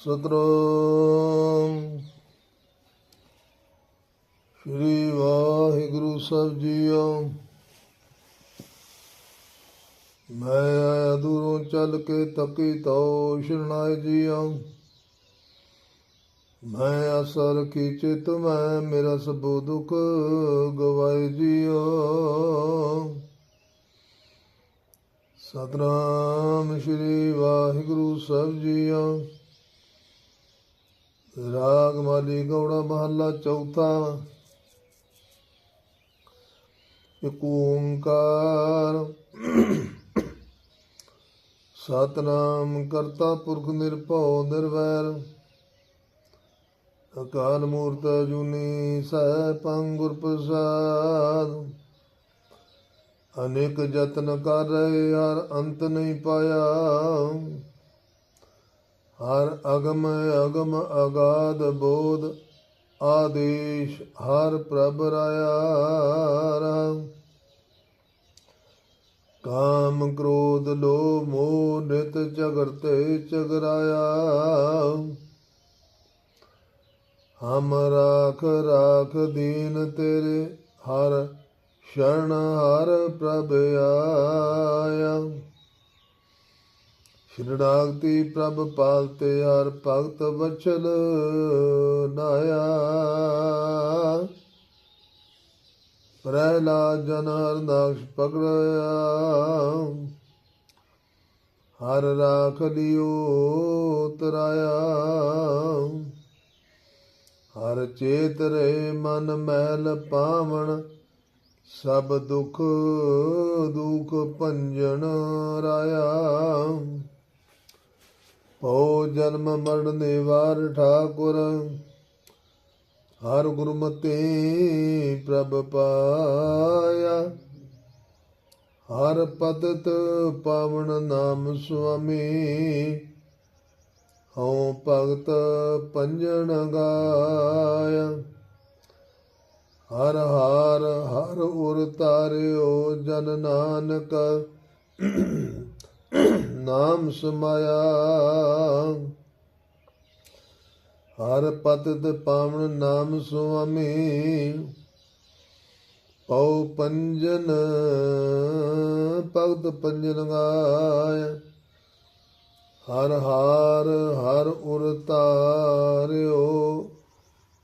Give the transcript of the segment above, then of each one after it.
ਸਤਨਾਮ। ਸ੍ਰੀ ਵਾਹਿਗੁਰੂ ਸਾਹਿਬ ਜੀਓ। ਮੈਂ ਆਇਆ ਦੂਰੋਂ ਚੱਲ ਕੇ ਤਕੀ ਤੋ ਸ਼ਰਣਾਏ ਜੀਓ। ਮੈਂ ਆਸਾ ਕੀ ਚਿਤ, ਮੈਂ ਮੇਰਾ ਸਭੋ ਦੁਖ ਗਵਾਏ ਜੀਓ। ਸਤਨਾਮ ਸ੍ਰੀ ਵਾਹਿਗੁਰੂ ਸਾਹਿਬ ਜੀਓ। ਰਾਗ ਮਾਲੀ ਗੌੜਾ ਮਹੱਲਾ ਚੌਥਾ ਇੱਕ ਓੰਕਾਰ। ਸਤਨਾਮ ਕਰਤਾ ਪੁਰਖ ਨਿਰਭਉ ਨਿਰਵੈਰ। ਅਕਾਲ ਮੂਰਤ ਜੁਨੀ ਸਹਿ ਗੁਰ ਪ੍ਰਸਾਦ। ਅਨੇਕ ਯਤਨ ਕਰ ਰਹੇ, ਹਰ ਅੰਤ ਨਹੀਂ ਪਾਇਆ। ਹਰ ਅਗਮ ਅਗਮ ਅਗਾਧ ਬੋਧ ਆਦੇਸ਼ ਹਰ ਪ੍ਰਭ ਰਾਇਆ ਰਹਾ ਕਾਮ ਕ੍ਰੋਧ ਲੋਭ ਮੋਹ ਨਿਤ ਜਗਰਤੇ ਜਗਰਾਇਆ ਹਮ ਰਾਖ ਰਾਖ ਦੀਨ ਤੇਰੇ ਹਰ ਸ਼ਰਨ ਹਰ ਪ੍ਰਭ ਆਇਆ। ਸ਼ਰਣਾਗਤੀ ਪ੍ਰਭ ਪਾਲਤੇ ਹਰ ਭਗਤ ਵਚਲ ਨਾਇਆ। ਪ੍ਰਹਿਲਾ ਜਨ ਹਰ ਨਾਕਸ਼ ਪਕੜਿਆ ਹਰ ਰਾਖ ਲਿਓ ਤਰਾਇਆ ਹਰ ਚੇਤ ਰੇ ਮਨ ਮੈਲ ਪਾਵਣ, ਸਭ ਦੁਖ ਦੁਖ ਭੰਜਨ ਰਾਇਆ। ਹੋ ਜਨਮ ਮਰਨ ਨਿਵਾਰ ਠਾਕੁਰ। ਹਰ ਗੁਰਮਤਿ ਪ੍ਰਭ ਪਾਇਆ। ਹਰ ਪਦਤ ਪਾਵਨ ਨਾਮ ਸੁਆਮੀ। ਹਉ ਭਗਤ ਪੰਜਨ ਗਾਇ ਹਰ ਹਾਰ ਹਰ ਉਰ ਤਾਰਿਓ ਜਨ ਨਾਨਕ। ਨਾਮ ਸਮਾਇਆ। ਹਰ ਪਤਿਤ ਪਾਵਨ ਨਾਮ ਸੁਆਮੀ, ਪਉ ਪੰਜਨ, ਭਗਤ ਪੰਜਨ ਗਾയ ਹਰ ਹਾਰ, ਹਰ ਉਰ ਤਾਰਿਓ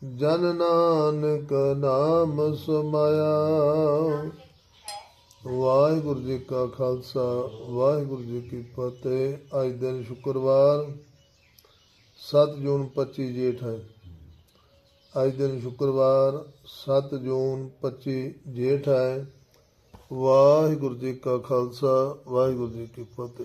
ਜਨ ਨਾਨਕ ਨਾਮ ਸਮਾਇਆ। ਵਾਹਿਗੁਰੂ ਜੀ ਕਾ ਖਾਲਸਾ ਵਾਹਿਗੁਰੂ ਜੀ ਕੀ ਫਤਿਹ ਅੱਜ ਦਿਨ ਸ਼ੁੱਕਰਵਾਰ 7 ਜੂਨ 25 ਜੇਠ ਹੈ ਅੱਜ ਦਿਨ ਸ਼ੁੱਕਰਵਾਰ 7 ਜੂਨ 25 ਜੇਠ ਹੈ ਵਾਹਿਗੁਰੂ ਜੀ ਕਾ ਖਾਲਸਾ ਵਾਹਿਗੁਰੂ ਜੀ ਕੀ ਫਤਿਹ